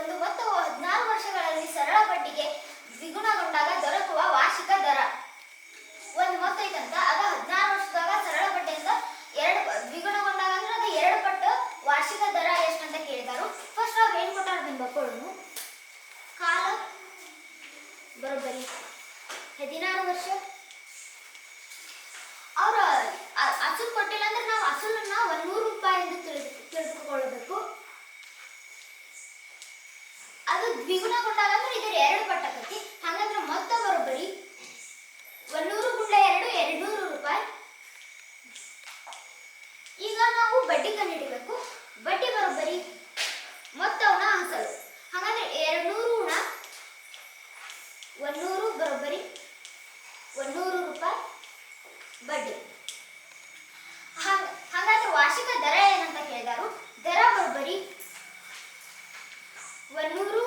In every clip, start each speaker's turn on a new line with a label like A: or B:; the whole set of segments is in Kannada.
A: ಒಂದು ಮೊತ್ತವು ಹದಿನಾರು ವರ್ಷಗಳಲ್ಲಿ ಸರಳ ಬಡ್ಡಿಗೆ ದ್ವಿಗುಣಗೊಂಡಾಗ ದೊರಕುವ ವಾರ್ಷಿಕ ದರ. ಒಂದು ಮೊತ್ತ ಐತಂತ? ಅದ ಹದಿನಾರು ವರ್ಷದಾಗ ಸರಳ ಬಡ್ಡಿ ಅಂತ ಎರಡು ದ್ವಿಗುಣಗೊಂಡಾಗ ಅಂದ್ರೆ ಅದು ಎರಡು ಪಟ್ಟು ವಾರ್ಷಿಕ ದರ ಎಷ್ಟಂತ ಕೇಳಿದಾರು. ಫಸ್ಟ್ ಅವ್ರು ಏನ್ ಕೊಟ್ಟಾರ ನಿಮ್ಮ ಬಕ್ಕೊಳ್ಳೋನು ಕಾಲ. ಬರೋಬ್ಬರಿ. ಹದಿನಾರು ವರ್ಷ. ಅವ್ರ ಅಸಲು ಕೊಟ್ಟಿಲ್ಲ ಅಂದ್ರೆ ನಾವು ಅಸಲನ್ನ ಒಂದ್ ನೂರು ರೂಪಾಯಿ ಎಂದು ಅದು ದ್ವಿಗುಣಗೊಂಡಾಗ ಅಂದ್ರೆ ಇದರ ಎರಡು ಪಟ್ಟಾಕತಿ ಹಾಗಂದ್ರೆ ಮೊತ್ತ ಬರೋಬ್ಬರಿ ಒಂದೂರು ಗುಂಡ ಎರಡು, ಎರಡ್ನೂರು ರೂಪಾಯಿ. ಈಗ ನಾವು ಬಡ್ಡಿ ಕಂಡುಹಿಡಿಬೇಕು. ಬಡ್ಡಿ ಬರೋಬ್ಬರಿ ಮೊತ್ತವನ್ನ ಅಸಲು ಹಾಗಾದ್ರೆ ಎರಡ್ನೂರು ಗುಣ ಒಂದೂರು ಬರೋಬ್ಬರಿ ಒಂದೂರು ರೂಪಾಯಿ ಬಡ್ಡಿ ಹಾಗ- ಹಾಗಾದ್ರೆ ವಾರ್ಷಿಕ ದರ ಏನಂತ ಕೇಳಿದಾರು ದರ ಬರೋಬ್ಬರಿ ಒಂದೂರು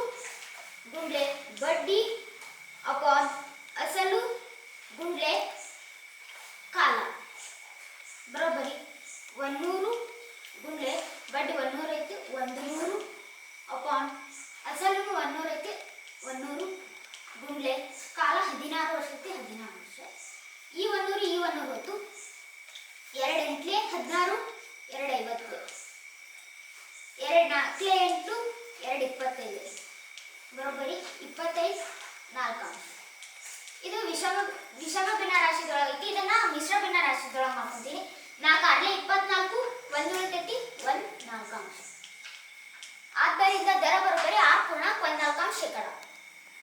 A: ಗುಂಡ್ಲೆ ಬಡ್ಡಿ ಅಪಾನ್ ಅಸಲು, ಗುಂಡ್ಲೆ, ಕಾಲ. ಬರೋಬ್ಬರಿ ಒಂದೂರು ಗುಂಡ್ಲೆ ಬಡ್ಡಿ ಒಂದೂರು ಐತೆ ಒಂದು ನೂರು ಅಪಾನ್ ಅಸಲು ಒಂದೂರು ಐತೆ ಒಂದೂರು ಗುಂಡ್ಲೆ, ಕಾಲ ಹದಿನಾರು ವರ್ಷಕ್ಕೆ ಹದಿನಾರು ವರ್ಷ. ಈ ಒಂದೂರು ಈ ಒಂದೂರು ಹೊತ್ತು ಎರಡು ಎಂಟ್ಲೆ ಹದಿನಾರು ಎರಡು ಐವತ್ತು ಎರಡು ನಾಲ್ಕಲೆ ಎಂಟು, ಎರಡು ಇಪ್ಪತ್ತೈದು. ಇಪ್ಪತ್ತೈದು ನಾಲ್ಕು. ಇದು ವಿಷಮ ವಿಷಮ ಭಿನ್ನ ರಾಶಿದೊಳಗೈತಿ ಇದನ್ನ ಮಿಶ್ರ ಭಿನ್ನ ರಾಶಿದೊಳಗೆ ಮಾಡ್ಕೊಂತೀನಿ. ನಾಲ್ಕು ಆರ್ಲೆ ಇಪ್ಪತ್ನಾಲ್ಕು ಒಂದು ಉಳಿತೈತಿ ಒಂದು ನಾಲ್ಕು ಅಂಶ. ಆದ್ದರಿಂದ ದರ ಬರೋಬ್ಬರಿ ಆರು ಪೂರ್ಣ ಒಂದ್ ನಾಲ್ಕು ಅಂಶ ಶೇಕಡ.